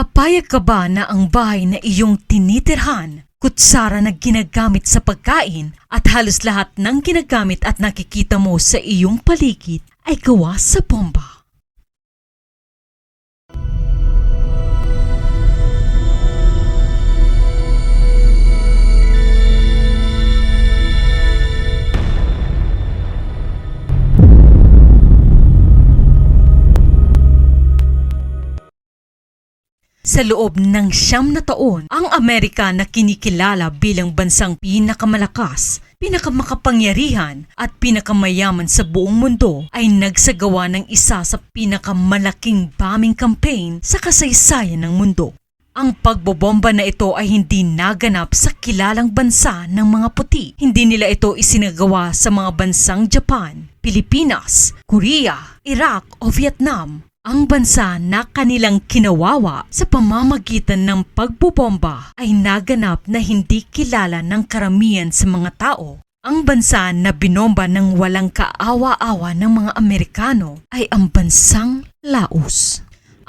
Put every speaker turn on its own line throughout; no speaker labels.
Papayag ka ba na ang bahay na iyong tinitirhan, kutsara na ginagamit sa pagkain at halos lahat ng ginagamit at nakikita mo sa iyong paligid ay gawa sa bomba? Sa loob ng siyam na taon, ang Amerika na kinikilala bilang bansang pinakamalakas, pinakamakapangyarihan at pinakamayaman sa buong mundo ay nagsagawa ng isa sa pinakamalaking bombing campaign sa kasaysayan ng mundo. Ang pagbobomba na ito ay hindi naganap sa kilalang bansa ng mga puti. Hindi nila ito isinagawa sa mga bansang Japan, Pilipinas, Korea, Iraq o Vietnam ang bansa na kanilang kinawawa sa pamamagitan ng pagbobomba ay naganap na hindi kilala ng karamihan sa mga tao. Ang bansa na binomba ng walang kaawa-awa ng mga Amerikano ay ang bansang Laos.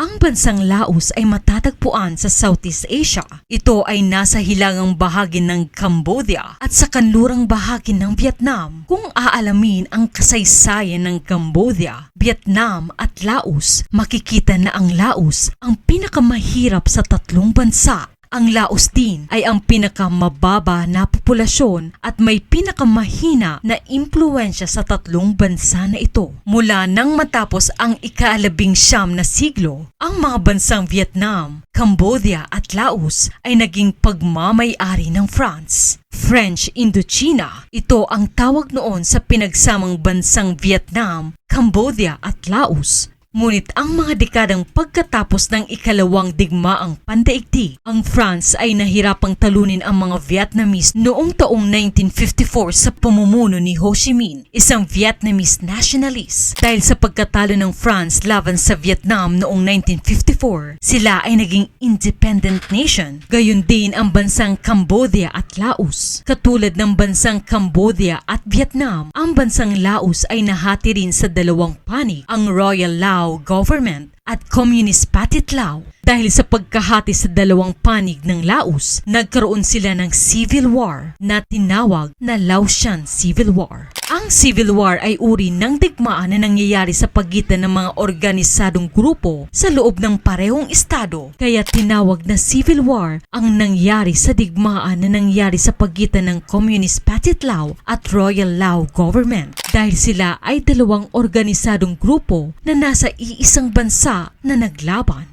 Ang bansang Laos ay matatagpuan sa Southeast Asia. Ito ay nasa hilagang bahagi ng Cambodia at sa kanlurang bahagi ng Vietnam. Kung aalamin ang kasaysayan ng Cambodia, Vietnam at Laos, makikita na ang Laos ang pinakamahirap sa tatlong bansa ang Laos din ay ang pinakamababa na populasyon at may pinakamahina na impluensya sa tatlong bansa na ito. Mula nang matapos ang ikaalabing siyam na siglo, ang mga bansang Vietnam, Cambodia at Laos ay naging pagmamayari ng France. French Indochina, ito ang tawag noon sa pinagsamang bansang Vietnam, Cambodia at Laos Ngunit ang mga dekadang pagkatapos ng ikalawang digmaang pandaigdig, ang France ay nahirapang talunin ang mga Vietnamese noong taong 1954 sa pamumuno ni Ho Chi Minh, isang Vietnamese nationalist. Dahil sa pagkatalo ng France laban sa Vietnam noong 1954, sila ay naging independent nation. Gayon din ang bansang Cambodia at Laos. Katulad ng bansang Cambodia at Vietnam, ang bansang Laos ay nahati rin sa dalawang panig, ang Royal Lao Lao government at Communist Patitlao. Dahil sa pagkahati sa dalawang panig ng Laos, nagkaroon sila ng civil war na tinawag na Laotian Civil War. Ang Civil War ay uri ng digmaan na nangyayari sa pagitan ng mga organisadong grupo sa loob ng parehong estado. Kaya tinawag na Civil War ang nangyari sa digmaan na nangyari sa pagitan ng Communist Patitlao at Royal Lao government. Dahil sila ay dalawang organisadong grupo na nasa iisang bansa na naglaban.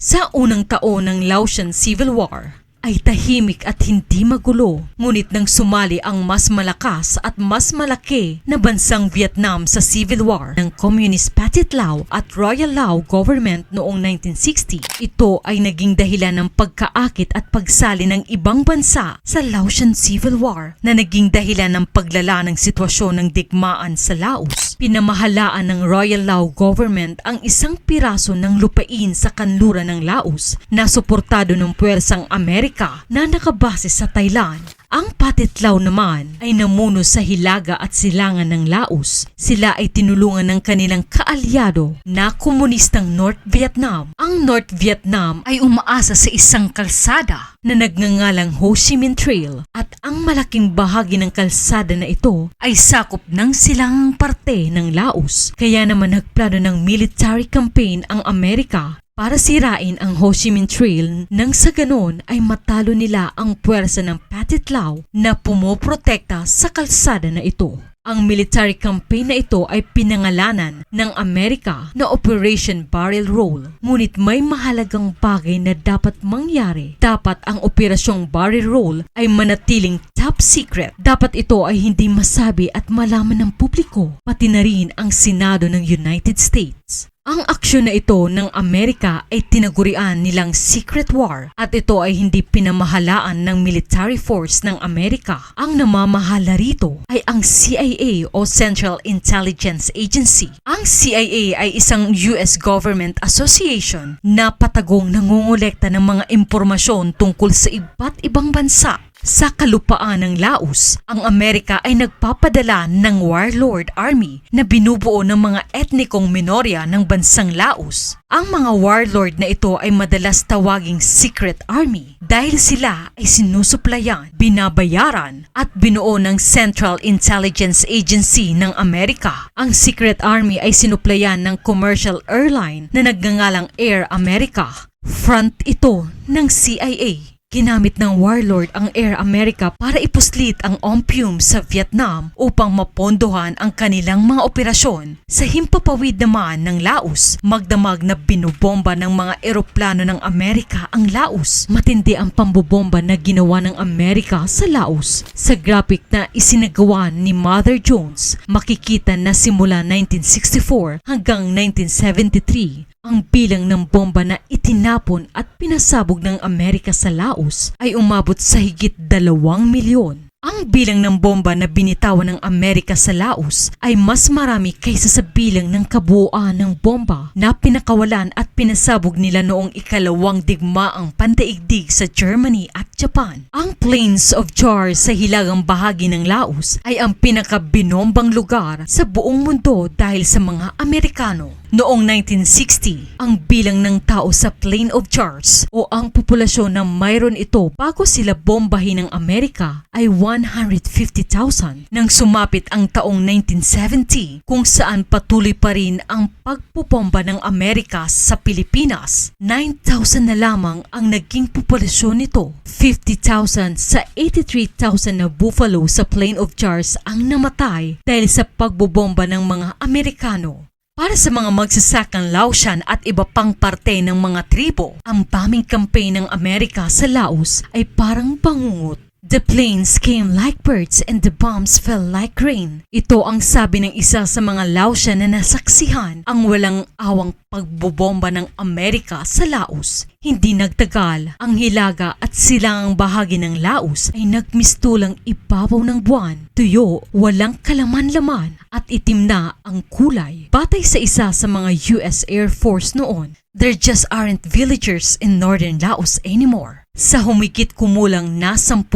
Sa unang taon ng Laotian Civil War, ay tahimik at hindi magulo. Ngunit nang sumali ang mas malakas at mas malaki na bansang Vietnam sa Civil War ng Communist Patitlao at Royal Lao government noong 1960, ito ay naging dahilan ng pagkaakit at pagsali ng ibang bansa sa Laotian Civil War na naging dahilan ng paglala ng sitwasyon ng digmaan sa Laos. Pinamahalaan ng Royal Lao government ang isang piraso ng lupain sa kanluran ng Laos na suportado ng puwersang Amerika Amerika na nakabase sa Thailand. Ang Patitlaw naman ay namuno sa hilaga at silangan ng Laos. Sila ay tinulungan ng kanilang kaalyado na komunistang North Vietnam. Ang North Vietnam ay umaasa sa isang kalsada na nagngangalang Ho Chi Minh Trail at ang malaking bahagi ng kalsada na ito ay sakop ng silangang parte ng Laos. Kaya naman nagplano ng military campaign ang Amerika para sirain ang Ho Chi Minh Trail nang sa ganon ay matalo nila ang puwersa ng Patitlao na pumoprotekta sa kalsada na ito. Ang military campaign na ito ay pinangalanan ng Amerika na Operation Barrel Roll. Ngunit may mahalagang bagay na dapat mangyari. Dapat ang operasyong Barrel Roll ay manatiling top secret. Dapat ito ay hindi masabi at malaman ng publiko, pati na rin ang Senado ng United States. Ang aksyon na ito ng Amerika ay tinagurian nilang Secret War at ito ay hindi pinamahalaan ng military force ng Amerika. Ang namamahala rito ay ang CIA o Central Intelligence Agency. Ang CIA ay isang US government association na patagong nangungulekta ng mga impormasyon tungkol sa iba't ibang bansa Sa kalupaan ng Laos, ang Amerika ay nagpapadala ng warlord army na binubuo ng mga etnikong minorya ng bansang Laos. Ang mga warlord na ito ay madalas tawaging secret army dahil sila ay sinusuplayan, binabayaran at binuo ng Central Intelligence Agency ng Amerika. Ang secret army ay sinuplayan ng commercial airline na nagngangalang Air America. Front ito ng CIA. Ginamit ng warlord ang Air America para ipuslit ang opium sa Vietnam upang mapondohan ang kanilang mga operasyon. Sa himpapawid naman ng Laos, magdamag na binubomba ng mga eroplano ng Amerika ang Laos. Matindi ang pambobomba na ginawa ng Amerika sa Laos. Sa graphic na isinagawa ni Mother Jones, makikita na simula 1964 hanggang 1973 ang bilang ng bomba na itinapon at pinasabog ng Amerika sa Laos ay umabot sa higit dalawang milyon. Ang bilang ng bomba na binitawan ng Amerika sa Laos ay mas marami kaysa sa bilang ng kabuuan ng bomba na pinakawalan at pinasabog nila noong ikalawang digmaang pandaigdig sa Germany at Japan. Ang Plains of Jar sa hilagang bahagi ng Laos ay ang pinakabinombang lugar sa buong mundo dahil sa mga Amerikano. Noong 1960, ang bilang ng tao sa Plain of Jars o ang populasyon na mayroon ito bago sila bombahin ng Amerika ay 150,000 nang sumapit ang taong 1970 kung saan patuloy pa rin ang pagpupomba ng Amerika sa Pilipinas. 9,000 na lamang ang naging populasyon nito. 50,000 sa 83,000 na buffalo sa Plain of Jars ang namatay dahil sa pagbobomba ng mga Amerikano. Para sa mga magsasakang Laotian at iba pang parte ng mga tribo, ang bombing campaign ng Amerika sa Laos ay parang bangungot. The planes came like birds and the bombs fell like rain. Ito ang sabi ng isa sa mga Laotian na nasaksihan ang walang awang pagbobomba ng Amerika sa Laos. Hindi nagtagal, ang hilaga at silangang bahagi ng Laos ay nagmistulang ibabaw ng buwan. Tuyo, walang kalaman-laman at itim na ang kulay. Batay sa isa sa mga US Air Force noon, there just aren't villagers in northern Laos anymore. Sa humigit kumulang na 10,000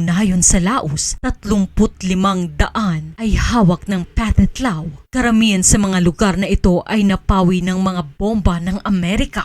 nayon sa Laos, 35 daan ay hawak ng Pathetlaw. Karamihan sa mga lugar na ito ay napawi ng mga bomba ng Amerika.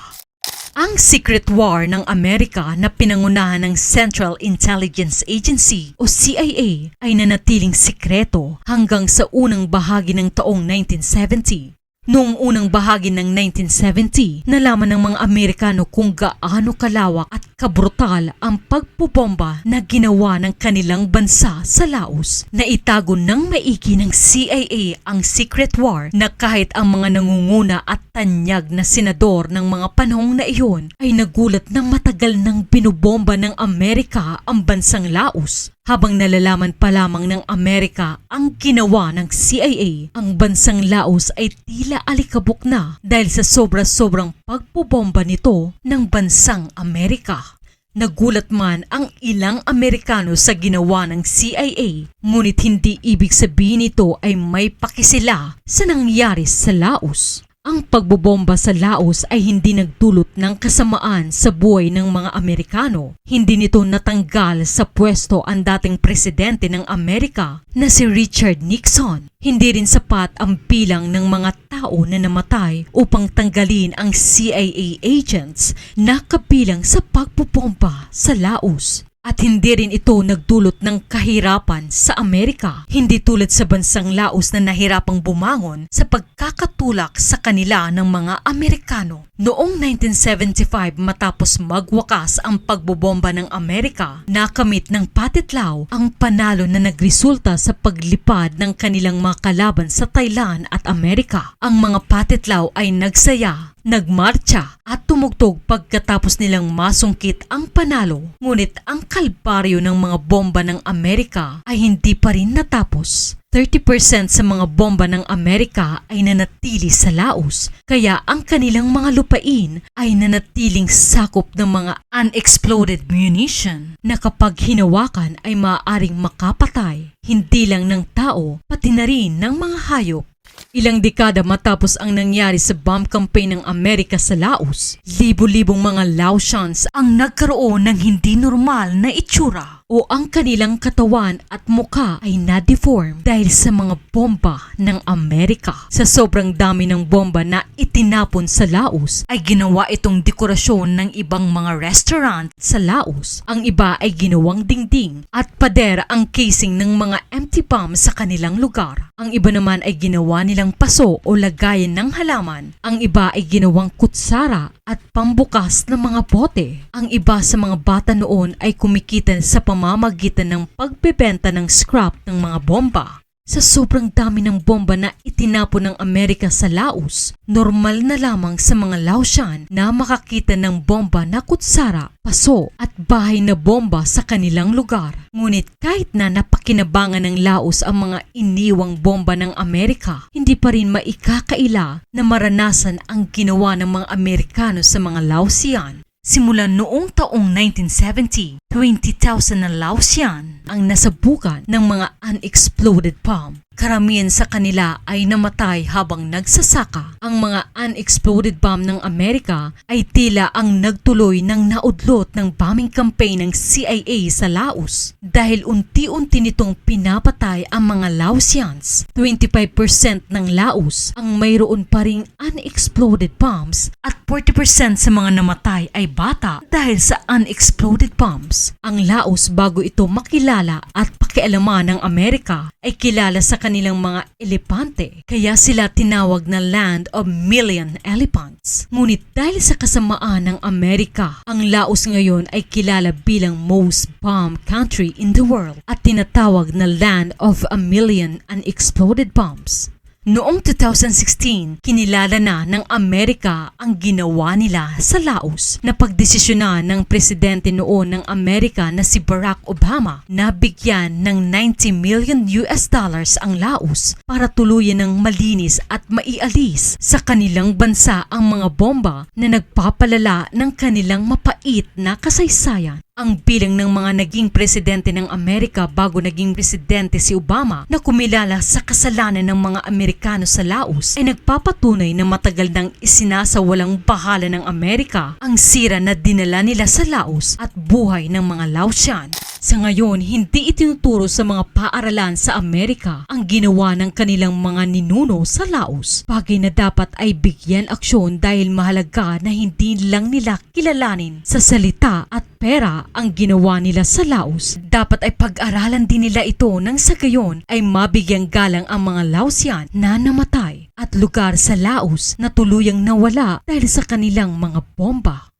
Ang Secret War ng Amerika na pinangunahan ng Central Intelligence Agency o CIA ay nanatiling sikreto hanggang sa unang bahagi ng taong 1970. Noong unang bahagi ng 1970, nalaman ng mga Amerikano kung gaano kalawak at kabrutal ang pagpupomba na ginawa ng kanilang bansa sa Laos. Naitago ng maigi ng CIA ang secret war na kahit ang mga nangunguna at tanyag na senador ng mga panahong na iyon ay nagulat na matagal nang binubomba ng Amerika ang bansang Laos. Habang nalalaman pa lamang ng Amerika ang ginawa ng CIA, ang bansang Laos ay tila alikabok na dahil sa sobra-sobrang pagpubomba nito ng bansang Amerika. Nagulat man ang ilang Amerikano sa ginawa ng CIA, ngunit hindi ibig sabihin nito ay may pakisila sa nangyari sa Laos. Ang pagbobomba sa Laos ay hindi nagdulot ng kasamaan sa buhay ng mga Amerikano. Hindi nito natanggal sa pwesto ang dating presidente ng Amerika na si Richard Nixon. Hindi rin sapat ang bilang ng mga tao na namatay upang tanggalin ang CIA agents na kabilang sa pagbobomba sa Laos. At hindi rin ito nagdulot ng kahirapan sa Amerika. Hindi tulad sa bansang Laos na nahirapang bumangon sa pagkakatulak sa kanila ng mga Amerikano. Noong 1975 matapos magwakas ang pagbobomba ng Amerika, nakamit ng Patitlaw ang panalo na nagresulta sa paglipad ng kanilang mga kalaban sa Thailand at Amerika. Ang mga Patitlaw ay nagsaya nagmarcha at tumugtog pagkatapos nilang masungkit ang panalo. Ngunit ang kalbaryo ng mga bomba ng Amerika ay hindi pa rin natapos. 30% sa mga bomba ng Amerika ay nanatili sa Laos, kaya ang kanilang mga lupain ay nanatiling sakop ng mga unexploded munition na kapag hinawakan ay maaaring makapatay, hindi lang ng tao, pati na rin ng mga hayop. Ilang dekada matapos ang nangyari sa bomb campaign ng Amerika sa Laos, libo-libong mga Laotians ang nagkaroon ng hindi normal na itsura o ang kanilang katawan at muka ay na-deform dahil sa mga bomba ng Amerika. Sa sobrang dami ng bomba na itinapon sa Laos ay ginawa itong dekorasyon ng ibang mga restaurant sa Laos. Ang iba ay ginawang dingding at pader ang casing ng mga empty bomb sa kanilang lugar. Ang iba naman ay ginawa nilang paso o lagayan ng halaman. Ang iba ay ginawang kutsara at pambukas ng mga bote. Ang iba sa mga bata noon ay kumikita sa pamamagitan ng pagbebenta ng scrap ng mga bomba. Sa sobrang dami ng bomba na itinapon ng Amerika sa Laos, normal na lamang sa mga Laosian na makakita ng bomba na kutsara, paso at bahay na bomba sa kanilang lugar. Ngunit kahit na napakinabangan ng Laos ang mga iniwang bomba ng Amerika, hindi pa rin maikakaila na maranasan ang ginawa ng mga Amerikano sa mga Laosian. Simula noong taong 1970, 20,000 na Laosian ang nasabukan ng mga unexploded bomb. Karamihan sa kanila ay namatay habang nagsasaka. Ang mga unexploded bomb ng Amerika ay tila ang nagtuloy ng naudlot ng bombing campaign ng CIA sa Laos dahil unti-unti nitong pinapatay ang mga Laosians. 25% ng Laos ang mayroon pa ring unexploded bombs at 40% sa mga namatay ay bata dahil sa unexploded bombs. Ang Laos bago ito makilala at pakialaman ng Amerika ay kilala sa kanilang mga elepante kaya sila tinawag na Land of Million Elephants. Ngunit dahil sa kasamaan ng Amerika, ang Laos ngayon ay kilala bilang most bombed country in the world at tinatawag na Land of a Million Unexploded Bombs. Noong 2016, kinilala na ng Amerika ang ginawa nila sa Laos. Na pagdesisyonan ng presidente noon ng Amerika na si Barack Obama na bigyan ng 90 million US dollars ang Laos para tuluyan ng malinis at maialis sa kanilang bansa ang mga bomba na nagpapalala ng kanilang mapait na kasaysayan. Ang bilang ng mga naging presidente ng Amerika bago naging presidente si Obama na kumilala sa kasalanan ng mga Amerikano sa Laos ay nagpapatunay na matagal nang isinasawalang bahala ng Amerika ang sira na dinala nila sa Laos at buhay ng mga Laosian. Sa ngayon, hindi itinuturo sa mga paaralan sa Amerika ang ginawa ng kanilang mga ninuno sa Laos. Bagay na dapat ay bigyan aksyon dahil mahalaga na hindi lang nila kilalanin sa salita at pera ang ginawa nila sa Laos. Dapat ay pag-aralan din nila ito nang sa gayon ay mabigyang galang ang mga Laosian na namatay at lugar sa Laos na tuluyang nawala dahil sa kanilang mga bomba.